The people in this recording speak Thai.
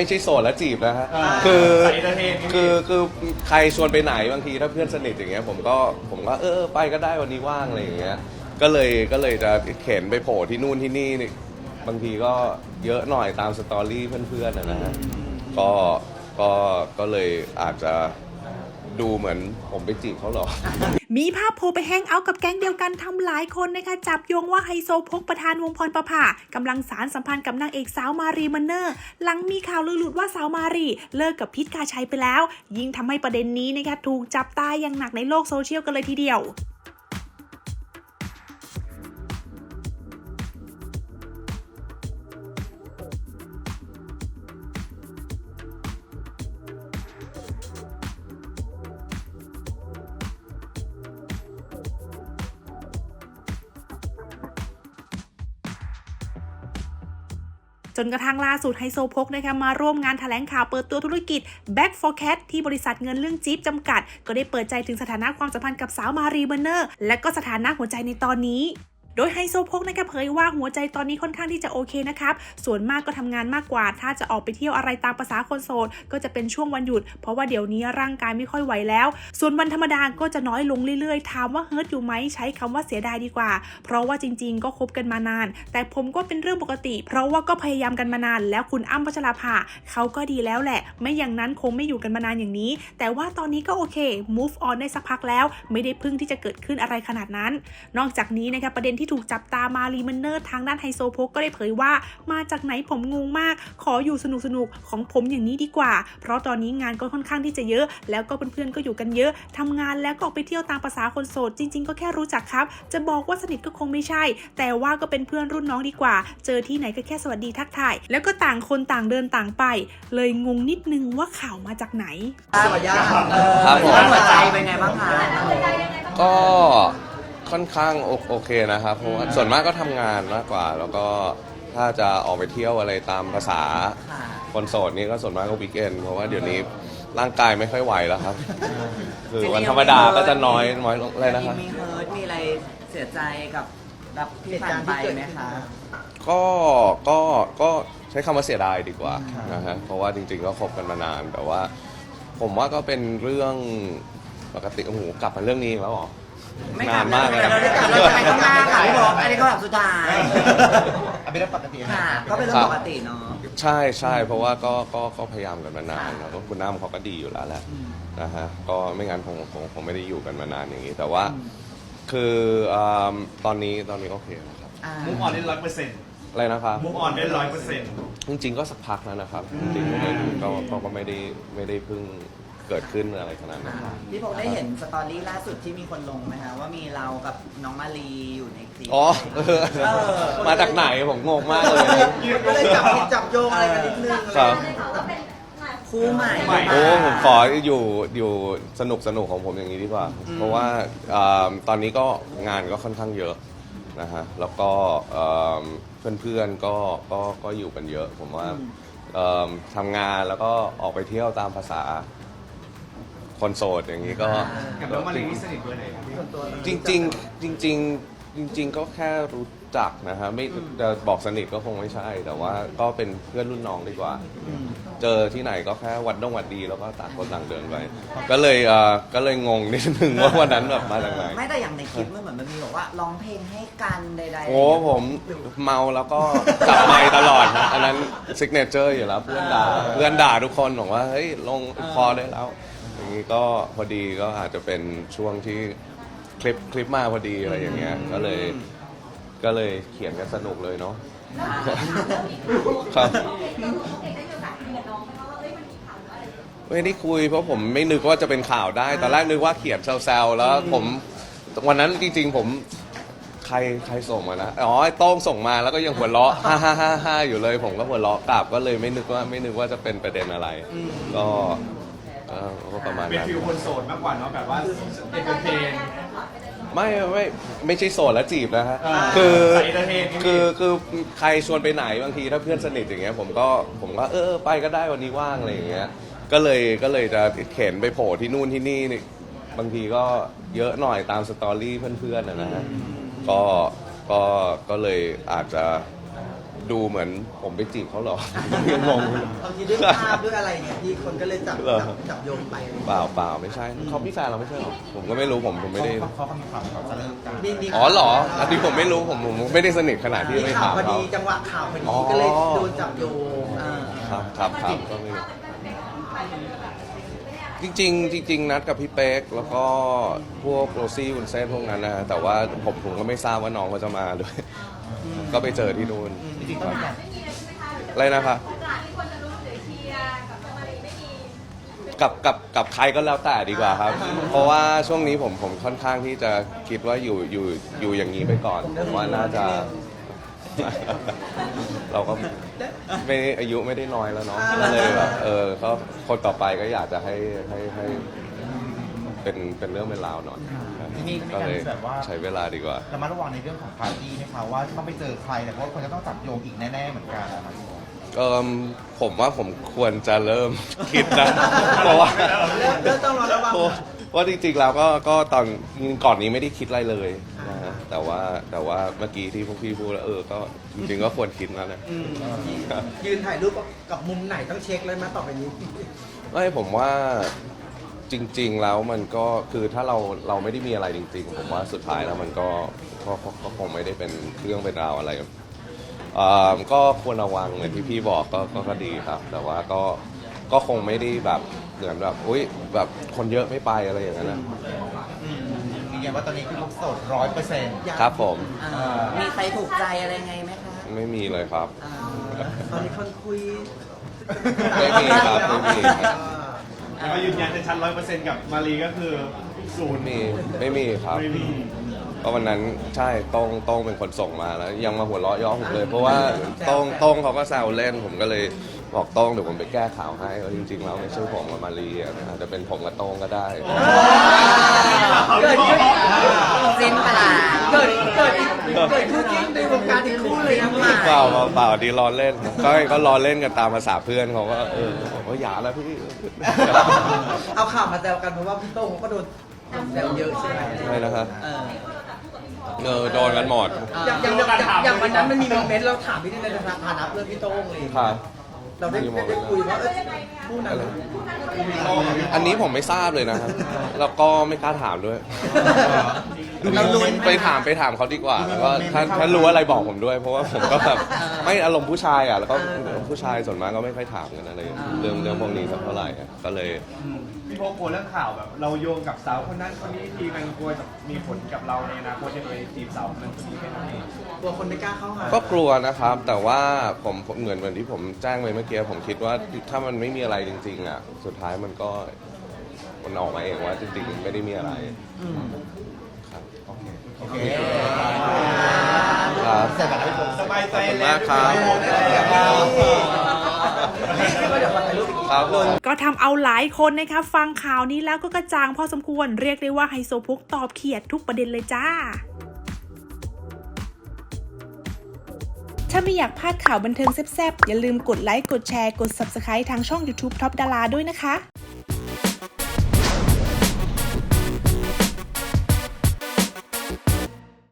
ไม่ใช่โสดแล้วจีบนะฮะอ่าคือใส่ entertain นี่คือคือใครชวนไปไหนบางทีถ้าเพื่อนสนิทอย่างเงี้ยผมก็ผมก็เออไปก็ได้วันนี้ว่างอะไรอย่างเงี้ยก็เลยก็เลยจะเข็นไปโผล่ที่นู่นที่นี่นี่บางทีก็เยอะหน่อยตามสตอรี่เพื่อนๆนะนะฮะก็ก็ก็เลยอาจจะ ดูเหมือนผมไปจีบเขาหรอ มีภาพโพไปแฮงเอาท์กับแก๊งเดียวกันทำหลายคนนะคะจับโยงว่าไฮโซพกประธานวงพรประภากำลังสารสัมพันธ์กับนางเอกสาวมารีมันเนอร์ หลังมีข่าวลือหลุดว่าสาวมารีเลิกกับพิษกาชัยไปแล้ว ยิ่งทำให้ประเด็นนี้นะคะถูกจับตายอย่างหนักในโลกโซเชียลกันเลยทีเดียว จนกระทั่งล่าสุดไฮโซโพกนะคะมาร่วมงานแถลงข่าวเปิดตัวธุรกิจ Back for Cat ที่บริษัทเงินเรื่องจี๊บจำกัด ก็ได้เปิดใจถึงสถานะความสัมพันธ์กับสาวมารีเบอร์เนอร์ และก็สถานะหัวใจในตอนนี้ โดยไฮโซโพกนะคะเผยว่าหัวใจตอนนี้ค่อนข้างที่จะโอเคนะครับ ส่วนมากก็ทำงานมากกว่า ถ้าจะออกไปเที่ยวอะไรตามภาษาคนโสดก็จะเป็นช่วงวันหยุด เพราะว่าเดี๋ยวนี้ร่างกายไม่ค่อยไหวแล้ว ส่วนวันธรรมดาก็จะน้อยลงเรื่อยๆ ถามว่าเฮิร์ตอยู่ไหมใช้คำว่าเสียดายดีกว่า เพราะว่าจริง ๆ ก็คบกันมานาน แต่ผมก็เป็นเรื่องปกติ เพราะว่าก็พยายามกันมานาน แล้วคุณอ้ำพัชราภาเขาก็ดีแล้วแหละ ไม่อย่างนั้นคงไม่อยู่กันมานานอย่างนี้ แต่ว่าตอนนี้ก็โอเค move on ได้สักพักแล้ว ไม่ได้พึ่งที่จะเกิดขึ้นอะไรขนาดนั้น นอกจากนี้นะคะประเด็นที่ถูกจับตามารีมันเนอร์ทางด้านไฮโซโพกก็ได้เผยว่า มาจากไหนผมงงมาก ขออยู่สนุกสนุกๆของผมอย่างนี้ดีกว่า เพราะตอนนี้งานก็ค่อนข้างที่จะเยอะ แล้วก็เพื่อนๆก็อยู่กันเยอะทำงานแล้วก็ออกไปเที่ยวตามภาษาคนโสดจริง ๆ ก็แค่รู้จักครับ จะบอกว่าสนิทก็คงไม่ใช่ แต่ว่าก็เป็นเพื่อนรุ่นน้องดีกว่า เจอที่ไหนก็แค่สวัสดีทักทาย แล้วก็ต่างคนต่างเดินต่างไป เลยงงนิดนึงว่าข่าวมาจากไหนสวัสดีครับเออครับผมหัวใจเป็นไงบ้างคะก็ ค่อนข้างโอโอเคนะครับเพราะว่าส่วนมากก็ทำงานมากกว่า แล้วก็ถ้าจะออกไปเที่ยวอะไรตามภาษาค่ะคนโสดนี่ก็ส่วนมากก็วีคเอนเพราะว่าเดี๋ยวนี้ร่างกายไม่ค่อยไหวแล้วครับ คือวันธรรมดาก็จะน้อยน้อยลงเลยนะครับ มีเฮิร์ตมีอะไรเสียใจกับแบบที่ผ่านไปไหมคะ ก็ก็ก็ใช้คำว่าเสียดายดีกว่านะฮะเพราะว่าจริงๆก็คบกันมานานแต่ว่า ผมว่าก็เป็นเรื่องปกติโอ้โหกลับมาเรื่องนี้อีกแล้วเหรอ ไม่นานมากเลย เราได้กลับเราจะไปข้างหน้าค่ะพี่บอกอันนี้ก็แบบสุดท้ายเป็นเรื่องปกติค่ะ ก็เป็นเรื่องปกติเนาะ ใช่ใช่เพราะว่าก็ก็ก็พยายามกันมานานแล้วก็คุณน้ำเขาก็ดีอยู่แล้วแหละอืมนะฮะก็ไม่งั้นคงคงคงไม่ได้อยู่กันมานานอย่างนี้ แต่ว่าคืออ่าตอนนี้ตอนนี้โอเคนะครับอ่ามุกออนได้ร้อยเปอร์เซ็นต์อะไรนะครับ มุกออนได้ร้อยเปอร์เซ็นต์จริงๆก็สักพักแล้วนะครับจริงๆก็ไม่ก็ก็ก็ไม่ได้ไม่ได้เพิ่ง เกิดขึ้นอะไรขนาดนั้น พี่พงษ์ได้เห็นสตอรี่ล่าสุดที่มีคนลงไหมคะว่ามีเรากับน้องมารีอยู่ในคลิปอ๋อเออเออมาจากไหนผมงงมากเลย ก็เลยจับผิดจับโยงอะไรกันนิดนึงครับคู่ใหม่โอ้ผมขออยู่อยู่สนุกสนุกของผมอย่างนี้ดีกว่า เพราะว่าอ่าตอนนี้ก็งานก็ค่อนข้างเยอะนะฮะแล้วก็เพื่อนเพื่อนๆก็ก็ก็อยู่กันเยอะ ผมว่าเอิ่มทำงานแล้วก็ออกไปเที่ยวตามภาษา คนโสดอย่างนี้ก็ กับน้องมารีนี่สนิทเบอร์ไหนครับพี่จริงจริงๆจริงๆจริง ๆ ก็แค่รู้จักนะฮะไม่จะบอกสนิทก็คงไม่ใช่ แต่ว่าก็เป็นเพื่อนรุ่นน้องดีกว่า เจอที่ไหนก็แค่วัดดงวัดดีแล้วก็ต่างคนต่างเดินไปก็เลยเอ่อก็เลยงงนิดนึงว่าวันนั้นแบบมาจากไหนไม่แต่อย่างในคลิปมันเหมือนมันมีบอกว่าร้องเพลงให้กันใดๆโอ้ผมเมาแล้วก็จับไมค์ตลอดนะอันนั้นซิกเนเจอร์อยู่แล้วเพื่อนด่าเพื่อนด่าทุกคนบอกว่าเฮ้ยลงพอได้แล้วอย่าง นี้ก็พอดีก็อาจจะเป็นช่วงที่คลิปคลิปมาพอดีอะไรอย่างเงี้ย ก็เลยก็เลยเขียนกันสนุกเลยเนาะ ครับ ไม่ได้คุยเพราะผมไม่นึกว่าจะเป็นข่าวได้ ตอนแรกนึกว่าเขียนแซวๆแล้วผมวันนั้นจริงๆผมใครใครส่งมานะ อ๋อไอ้โต้งส่งมาแล้วก็ยังหัวเราะฮ่าฮ่าฮ่าฮ่าอยู่เลย ผมก็หัวเราะกลับก็เลยไม่นึกว่าไม่นึกว่าจะเป็นประเด็นอะไร ก็ เอ่อก็ประมาณเป็นนั้น ฟิลคนโสดมากกว่าเนาะแบบว่าเอนเตอร์เทน ไม่ไม่ไม่ใช่โสดแล้วจีบนะฮะอ่าคือใส่ entertain นี่ คือคือใครชวนไปไหนบางทีถ้าเพื่อนสนิทอย่างเงี้ยผมก็ผมก็เออไปก็ได้วันนี้ว่างอะไรอย่างเงี้ยก็เลยก็เลยจะเข็นไปโผล่ที่นู่นที่นี่นี่บางทีก็เยอะหน่อยตามสตอรี่เพื่อนๆนะนะฮะก็ก็ก็เลยอาจจะ ดูเหมือนผมไปจีบเขาเหรอยังงง บางทีด้วยภาพด้วยอะไรเนี่ยที่คนก็เลยจับเหรอ จับจับโยงไปอะไรอย่างเปเงี้ยล่าเปล่าไม่ใช่เขาพี่แฟนเราไม่ใช่เหรอผมก็ไม่รู้ผมผมไม่ได้ เขาเขามีความเขาจะเลิกกันมีมีอ๋อเหรออันนี้ผมไม่รู้ผมผมไม่ได้สนิทขนาดที่มีไม่ข่าวถามพอเขา ดีจังหวะข่าวพอดีอ๋อ ก็เลยโดนจับโยงอ่า ครับครับครับก็ไม่รู้ จริงๆจริงๆนัดกับพี่เป๊กแล้วก็พวกโรซี่วุนเส้นพวกนั้นนะฮะแต่ว่าผมผมก็ไม่ทราบว่าน้องเขาจะมาด้วย ก็ไปเจอที่นู่นจริงๆต้องมีการอะไรนะครับกับกับกับใครก็แล้วแต่ดีกว่าครับ เพราะว่าช่วงนี้ผมผมค่อนข้างที่จะคิดว่าอยู่อยู่อยู่อย่างนี้ไปก่อนผมว่าน่าจะ เราก็ไม่อายุไม่ได้น้อยแล้วเนาะก็เลยแบบเออก็คนต่อไปก็อยากจะให้ให้ให้เป็นเป็นเรื่องเป็นราวหน่อยมีมีก็การเลยแบบว่า ใช้เวลาดีกว่า ระมัดระวังในเรื่องของปาร์ตี้ไหมคะว่าต้องไปเจอใครเนี่ยเพราะว่าคนจะต้องจับโยงอีกแน่ๆเหมือนกันนะครับเออผมว่าผมควรจะเริ่ม คิดนะ เพราะว่า เริ่มเริ่มต้องระวัง เพราะว่าจริงๆแล้วก็ก็ตอนก่อนนี้ไม่ได้คิดอะไรเลยนะฮะ แต่ว่าแต่ว่าเมื่อกี้ที่พวกพี่พูดแล้วเออก็จริงๆก็ควรคิดแล้วนะอืมยืนถ่ายรูปกับมุมไหนต้องเช็คเลยไหมต่อไปนี้ ไม่ผมว่าจริง ๆ แล้วมันก็คือถ้าเราเราไม่ได้มีอะไรจริง ๆ ผมว่าสุดท้ายแล้วมันก็ก็ก็ก็คงไม่ได้เป็นเรื่องเป็นราวอะไรเอ่อก็ควรระวังเหมือนที่พี่บอกก็ก็ก็ดีครับ แต่ว่าก็ก็คงไม่ได้แบบเหมือนแบบอุ้ยแบบคนเยอะไม่ไปอะไรอย่างนั้นนะยื นยันว่าตอนนี้คือลูกโสดร้อยเปอร์เซ็นต์ ครับผม อ่ามีใครถูกใจอะไรไงไหมคะไม่มีเลยครับ อ่าตอนนี้คนคุย ไม่มีครับไม่มีครับ แล้วก็ยืนยันจะชัดร้อยเปอร์เซ็นต์กับมารีก็คือศูนไม่ย์มีไม่มีครับ ไม่มีก็วันนั้นใช่โต้งโต้งเป็นคนส่งมาแล้ว ยังมาหัวเราะเย้อผมเลย เพราะว่าโต้งโต้งเขาก็แซวเล่นผมก็เลย บอกโต้งเดี๋ยวผมไปแก้ข่าวให้ว่าจริงๆแล้วไม่ใช่ผมกับมารีอะอาจจะเป็นผมกับโต้งก็ได้ เกิดขึ้นเซนตลาดเกิดเกิดอีกเกิดคู่จิ้นในวงการอีกคู่เลยนะหมายเปล่าเปล่าเปล่าดีล้อเล่นก็ก็ล้อเล่นกันตามภาษาเพื่อนเขาก็เออบอกว่าอย่าแล้วพี่เอาข่าวมาแซวกันเพราะว่าพี่โต้งเขาก็โดนแซวเยอะใช่ไหมใช่นะครับเออเออโดนกันหมดอย่างอย่างอย่างอย่างวันนั้นมันมีโมเมนต์เราถามพี่ในฐานะเพื่อนพี่โต้งเลยค่ะ เราได้ได้คุยว่าเออคู่นั้นอันนี้ผมไม่ทราบเลยนะครับ แล้วก็ไม่กล้าถามด้วยเราลุ้น ไปถามไปถามเขาดีกว่าแล้วก็ถ้าถ้ารู้อะไรบอกผมด้วย เพราะว่าผมก็แบบไม่อารมณ์ผู้ชายอะ แล้วก็ผู้ชายส่วนมากก็ไม่ค่อยถามกันอะไรเรื่องเรื่องพวกนี้สักเท่าไหร่อะก็เลย พี่โพกกลัวเรื่องข่าวแบบเราโยงกับสาวคนนั้นคนนี้ทีมันกลัวจะมีผลกับเราในอนาคตจะไปจีบสาวคนนั้นคนนี้แค่นั้นเองกลัวคนไม่กล้าเข้าหาก็กลัวนะครับ แต่ว่าผมผมเหมือนเหมือนที่ผมแจ้งไปเมื่อกี้ผมคิดว่าถ้ามันไม่มีอะไรจริง ๆ อะ สุดท้ายมันก็มันออกมาเองว่าจริงๆไม่ได้มีอะไรครับโอเคครับเสร็จแล้วพี่โพกสบายใจขอบคุณแล้มาวกครับ ครับผมก็ทำเอาหลายคนนะคะฟังข่าวนี้แล้วก็กระจ่างพอสมควรเรียกได้ว่าไฮโซพุกตอบเขียดทุกประเด็นเลยจ้า ถ้าไม่อยากพลาดข่าวบันเทิงแซ่บๆ อย่าลืมกดไลค์ กดแชร์ กด Subscribe ทางช่อง YouTube Top ดาราด้วยนะคะ